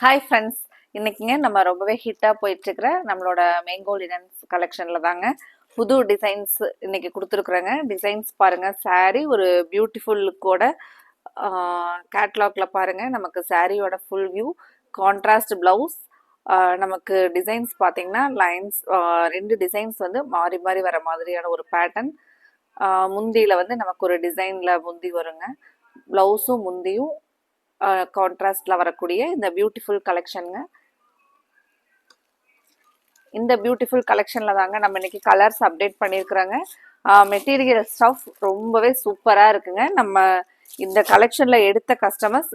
Hi friends இன்னைக்குங்க நம்ம ரொம்பவே ஹிட்டாக போயிட்டுருக்கிற நம்மளோட மேங்கோ லினன்ஸ் கலெக்ஷனில் தாங்க. புது டிசைன்ஸ் இன்னைக்கு கொடுத்துருக்குறேங்க. டிசைன்ஸ் பாருங்கள் saree ஒரு பியூட்டிஃபுல் லுக்கோட கேட்லாக்ல பாருங்க. நமக்கு சாரியோட ஃபுல் வியூ கான்ட்ராஸ்ட் ப்ளவுஸ் நமக்கு டிசைன்ஸ் பார்த்தீங்கன்னா லைன்ஸ் ரெண்டு டிசைன்ஸ் வந்து மாறி மாறி வர மாதிரியான ஒரு பேட்டர்ன் முந்தியில் வந்து நமக்கு ஒரு டிசைனில் முந்தி வருங்க. ப்ளவுஸும் முந்தியும் கான்ட்ராஸ்டில் வரக்கூடிய இந்த பியூட்டிஃபுல் கலெக்ஷனுங்க இந்த பியூட்டிஃபுல் கலெக்ஷனில் தாங்க நம்ம இன்னைக்கு கலர்ஸ் அப்டேட் பண்ணியிருக்கிறோங்க. மெட்டீரியல் ஸ்டஃப் ரொம்பவே சூப்பராக இருக்குங்க. நம்ம இந்த கலெக்ஷனில் எடுத்த கஸ்டமர்ஸ்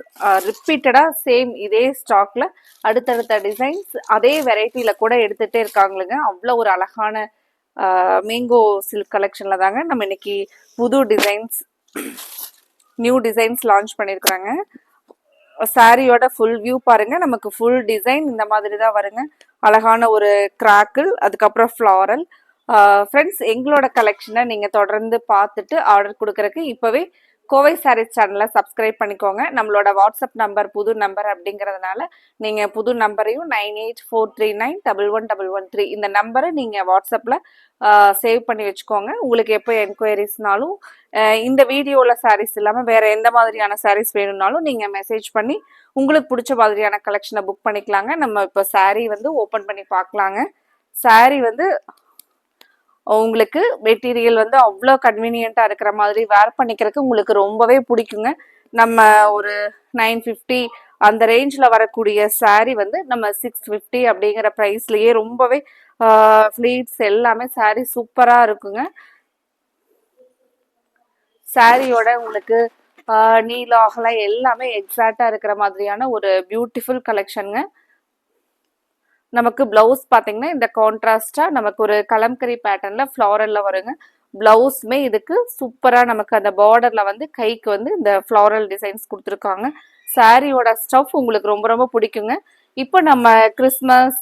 ரிப்பீட்டடாக சேம் இதே ஸ்டாக்கில் அடுத்தடுத்த டிசைன்ஸ் அதே வெரைட்டியில் கூட எடுத்துகிட்டே இருக்காங்களுங்க அவ்வளோ ஒரு அழகான மேங்கோ சில்க் கலெக்ஷனில் தாங்க நம்ம இன்னைக்கு புது டிசைன்ஸ் நியூ டிசைன்ஸ் லான்ச் பண்ணியிருக்கிறாங்க. சாரியோட ஃபுல் வியூ பாருங்க. நமக்கு ஃபுல் டிசைன் இந்த மாதிரி தான் வருங்க. அழகான ஒரு கிராக்கிள் அதுக்கப்புறம் ஃப்ளாரல் ஃப்ரெண்ட்ஸ் எங்களோட கலெக்ஷனை நீங்கள் தொடர்ந்து பார்த்துட்டு ஆர்டர் கொடுக்குறக்கு இப்போவே கோவை சாரீஸ் சேனலை சப்ஸ்கிரைப் பண்ணிக்கோங்க. நம்மளோட வாட்ஸ்அப் நம்பர் புது நம்பர் அப்படிங்கிறதுனால நீங்கள் புது நம்பரையும் nine eight four three nine double one double one three இந்த நம்பரை நீங்கள் வாட்ஸ்அப்பில் சேவ் பண்ணி வச்சுக்கோங்க. உங்களுக்கு எப்போ என்கொயரிஸ்னாலும் இந்த வீடியோவில் சாரீஸ் இல்லாமல் வேறு எந்த மாதிரியான சாரீஸ் வேணும்னாலும் நீங்கள் மெசேஜ் பண்ணி உங்களுக்கு பிடிச்ச மாதிரியான கலெக்ஷனை புக் பண்ணிக்கலாங்க. நம்ம இப்போ சாரீ வந்து ஓப்பன் பண்ணி பார்க்கலாங்க. saree வந்து உங்களுக்கு மெட்டீரியல் வந்து அவ்வளோ கன்வீனியண்ட்டாக இருக்கிற மாதிரி வேர் பண்ணிக்கிறதுக்கு உங்களுக்கு ரொம்பவே பிடிக்குங்க. நம்ம ஒரு நைன் ஃபிஃப்டி அந்த ரேஞ்சில் வரக்கூடிய சாரீ வந்து நம்ம சிக்ஸ் ஃபிஃப்டி அப்படிங்கிற ப்ரைஸ்லேயே ரொம்பவே ஃப்ளீட்ஸ் எல்லாமே சாரீ சூப்பராக இருக்குங்க. சாரியோட உங்களுக்கு நீலாகலாம் எல்லாமே எக்ஸாக்டாக இருக்கிற மாதிரியான ஒரு பியூட்டிஃபுல் கலெக்ஷனுங்க நமக்கு பிளவுஸ் பார்த்தீங்கன்னா இந்த கான்ட்ராஸ்டாக நமக்கு ஒரு கலம்கரி பேட்டர்னில் ஃப்ளாரலில் வருங்க. பிளவுஸுமே இதுக்கு சூப்பராக நமக்கு அந்த பார்டரில் வந்து கைக்கு வந்து இந்த ஃப்ளாரல் டிசைன்ஸ் கொடுத்துருக்காங்க. சாரியோட ஸ்டஃப் உங்களுக்கு ரொம்ப ரொம்ப பிடிக்குங்க. இப்போ நம்ம கிறிஸ்மஸ்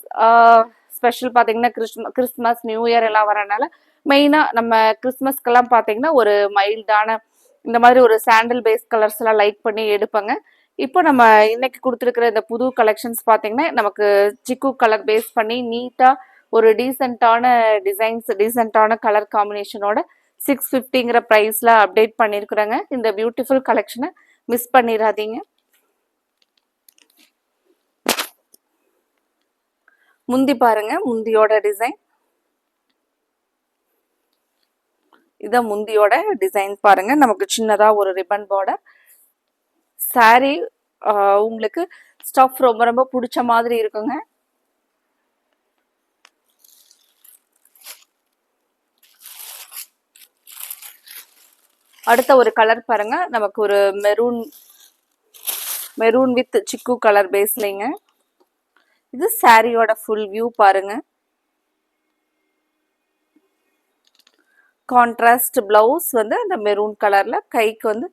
ஸ்பெஷல் பார்த்தீங்கன்னா கிறிஸ்ம கிறிஸ்மஸ் நியூ இயர் எல்லாம் வரனால மெயினாக நம்ம கிறிஸ்மஸ்க்கெல்லாம் பார்த்தீங்கன்னா ஒரு மைல்டான இந்த மாதிரி ஒரு சாண்டில் பேஸ் கலர்ஸ் எல்லாம் லைக் பண்ணி எடுப்பேங்க. இப்போ நம்ம இன்னைக்கு கொடுத்துருக்கிற இந்த புது கலெக்ஷன்ஸ் பார்த்தீங்கன்னா நமக்கு சிக்கு கலர் பேஸ் பண்ணி நீட்டாக ஒரு டீசெண்டான டிசைன்ஸ் டீசெண்டான கலர் காம்பினேஷனோட சிக்ஸ் ஃபிஃப்டிங்கிற ப்ரைஸில் அப்டேட் பண்ணியிருக்கிறேங்க இந்த பியூட்டிஃபுல் கலெக்ஷனை மிஸ் பண்ணிடாதீங்க முந்தி பாருங்க முந்தியோட டிசைன் இதான் முந்தியோட டிசைன் பாருங்க. நமக்கு சின்னதாக ஒரு ரிப்பன் பார்டர் saree உங்களுக்கு ஸ்டஃப் ரொம்ப ரொம்ப பிடிச்ச மாதிரி இருக்குங்க. அடுத்த ஒரு கலர் பாருங்க. நமக்கு ஒரு maroon maroon with chikoo colour பேஸ்லிங்க இது சாரியோட ஃபுல் வியூ பாருங்க. கான்ட்ராஸ்ட் பிளவுஸ் வந்து அந்த மெரூன் கலர்ல கைக்கு வந்து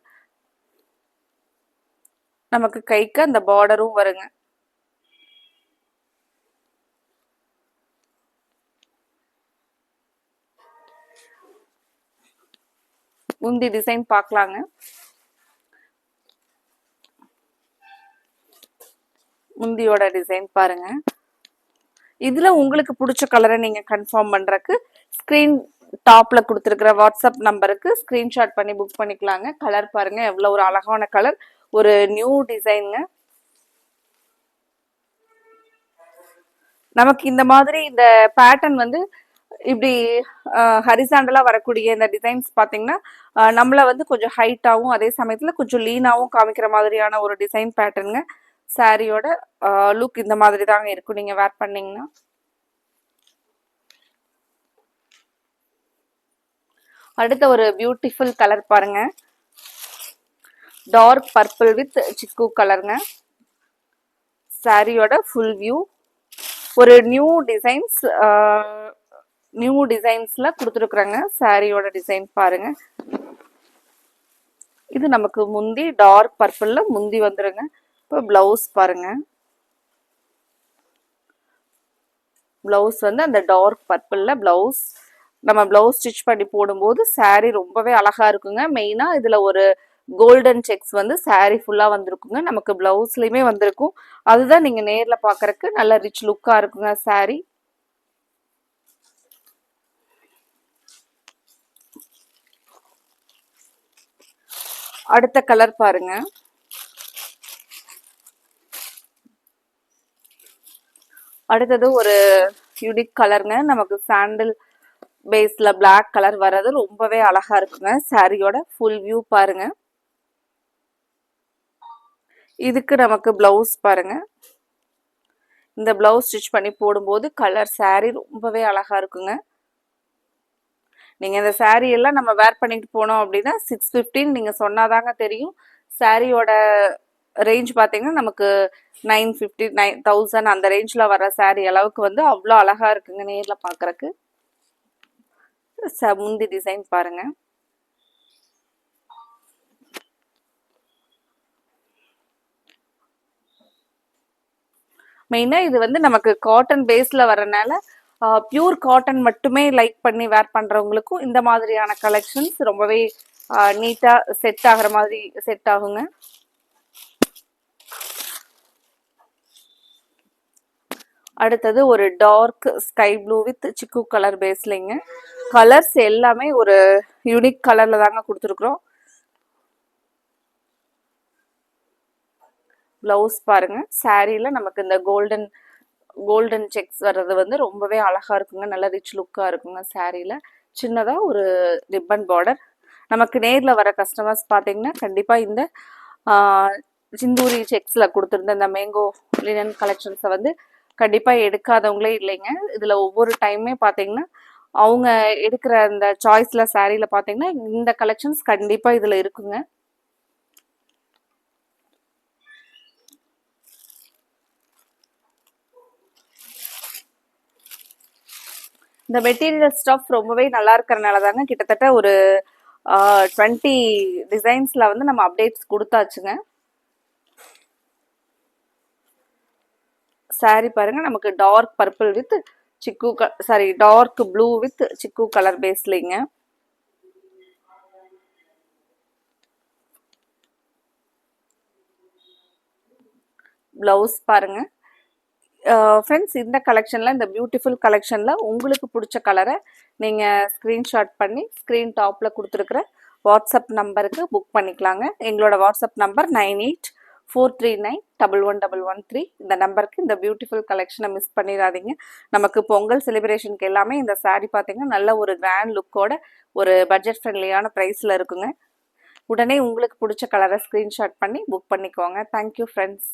நமக்கு கைக்கு அந்த பார்டரும் வருங்க. முந்தி டிசைன் பார்க்கலாங்க. முந்தியோட டிசைன் பாருங்க. இதுல உங்களுக்கு பிடிச்ச கலரை நீங்க கன்ஃபார்ம் பண்றக்கு ஸ்கிரீன் டாப்ல கொடுத்துருக்கிற வாட்ஸ்அப் நம்பருக்கு ஸ்கிரீன்ஷாட் பண்ணி புக் பண்ணிக்கலாங்க. கலர் பாருங்க எவ்வளவு ஒரு அழகான கலர் ஒரு நியூ டிசைனுங்க நமக்கு இந்த மாதிரி இந்த பேட்டர்ன் வந்து இப்படி ஹரிசாண்டலாக வரக்கூடிய இந்த டிசைன்ஸ் பார்த்தீங்கன்னா நம்மளை வந்து கொஞ்சம் ஹைட்டாகவும் அதே சமயத்தில் கொஞ்சம் லீனாகவும் காமிக்கிற மாதிரியான ஒரு டிசைன் பேட்டர்னுங்க சாரியோட லுக் இந்த மாதிரி தாங்க இருக்கும் நீங்கள் வேர் பண்ணிங்கன்னா. அடுத்த ஒரு பியூட்டிஃபுல் கலர் பாருங்கள் டார்க் பர்பிள் வித் சிக்கு கலருங்க சாரியோட ஃபுல் வியூ ஒரு நியூ டிசைன்ஸ் நியூ டிசைன்ஸ்ல கொடுத்துருக்குறாங்க. சாரியோட டிசைன் பாருங்க. இது நமக்கு முந்தி டார்க் பர்பிள்ல முந்தி வந்துருங்க. இப்போ பிளவுஸ் பாருங்க. பிளவுஸ் வந்து அந்த டார்க் பர்பிளில் பிளவுஸ் நம்ம பிளவுஸ் ஸ்டிச் பண்ணி போடும்போது சாரீ ரொம்பவே அழகாக இருக்குங்க. மெயினாக இதில் ஒரு கோல்டன் செக்ஸ் வந்து saree ஃபுல்லாக வந்திருக்குங்க. நமக்கு ப்ளவுஸ்லேயுமே வந்திருக்கும். அதுதான் நீங்கள் நேரில் பார்க்குறக்கு நல்ல ரிச் லுக்காக இருக்குங்க saree. அடுத்த கலர் பாருங்க. அடுத்தது ஒரு யூனிக் கலருங்க நமக்கு சாண்டில் பேஸில் பிளாக் கலர் வர்றது ரொம்பவே அழகாக இருக்குங்க. சாரியோட ஃபுல் வியூ பாருங்க. இதுக்கு நமக்கு ப்ளவுஸ் பாருங்க. இந்த ப்ளவுஸ் ஸ்டிச் பண்ணி போடும்போது கலர் சாரீ ரொம்பவே அழகாக இருக்குங்க. நீங்கள் இந்த சாரீ எல்லாம் நம்ம வேர் பண்ணிட்டு போனோம் அப்படின்னா சிக்ஸ் ஃபிஃப்டின் நீங்கள் சொன்னாதாங்க தெரியும். சாரியோட ரேஞ்ச் பார்த்தீங்கன்னா நமக்கு நைன் ஃபிஃப்டி நைன் தௌசண்ட் அந்த ரேஞ்சில் வர சாரீ அளவுக்கு வந்து அவ்வளோ அழகாக இருக்குங்க நேரில் பார்க்குறக்கு முந்தி டிசைன் பாருங்க. மெயினாக இது வந்து நமக்கு காட்டன் பேஸில் வரனால பியூர் காட்டன் மட்டுமே லைக் பண்ணி வேர் பண்ணுறவங்களுக்கும் இந்த மாதிரியான கலெக்ஷன்ஸ் ரொம்பவே நீட்டாக செட் ஆகிற மாதிரி செட் ஆகுங்க. அடுத்தது ஒரு dark sky blue with chikoo colour பேஸ்லிங்க colours எல்லாமே ஒரு யூனிக் கலரில் தாங்க கொடுத்துருக்குறோம். பிளவுஸ் பாருங்க. சாரியில நமக்கு இந்த கோல்டன் கோல்டன் செக்ஸ் வர்றது வந்து ரொம்பவே அழகா இருக்குங்க. நல்ல ரிச் லுக்கா இருக்குங்க சாரியில சின்னதா ஒரு ரிப்பன் பார்டர் நமக்கு நேர்ல வர கஸ்டமர்ஸ் பார்த்தீங்கன்னா கண்டிப்பா இந்த சிந்தூரி செக்ஸ்ல கொடுத்துருந்த இந்த மேங்கோ லினன் கலெக்ஷன்ஸை வந்து கண்டிப்பா எடுக்காதவங்களே இல்லைங்க. இதுல ஒவ்வொரு டைமே பாத்தீங்கன்னா அவங்க எடுக்கிற அந்த சாய்ஸ்ல சாரீல பாத்தீங்கன்னா இந்த கலெக்ஷன்ஸ் கண்டிப்பா இதுல இருக்குங்க. இந்த மெட்டீரியல் ஸ்டஃப் ரொம்பவே நல்லா இருக்கிறனால தாங்க கிட்டத்தட்ட ஒரு டுவெண்ட்டி டிசைன்ஸில் வந்து நம்ம அப்டேட்ஸ் கொடுத்தாச்சுங்க. சாரி பாருங்க நமக்கு dark purple with chikoo sari dark blue with chikoo colour பேஸ்லிங்க blouse பாருங்கள் ஃப்ரெண்ட்ஸ் இந்த கலெக்ஷனில் இந்த பியூட்டிஃபுல் கலெக்ஷனில் உங்களுக்கு பிடிச்ச கலரை நீங்கள் ஸ்க்ரீன்ஷாட் பண்ணி ஸ்க்ரீன் டாப்பில் கொடுத்துருக்குற வாட்ஸ்அப் நம்பருக்கு புக் பண்ணிக்கலாங்க. எங்களோட WhatsApp number nine eight four three nine double one double one three. இந்த நம்பருக்கு இந்த பியூட்டிஃபுல் கலெக்ஷனை மிஸ் பண்ணிடாதீங்க. நமக்கு பொங்கல் செலிப்ரேஷனுக்கு எல்லாமே இந்த சாரீ பார்த்தீங்கன்னா நல்ல ஒரு கிராண்ட் லுக்கோட ஒரு பட்ஜெட் ஃப்ரெண்ட்லியான ப்ரைஸில் இருக்குங்க. உடனே உங்களுக்கு பிடிச்ச கலரை ஸ்க்ரீன்ஷாட் பண்ணி புக் பண்ணிக்கோங்க. Thank you friends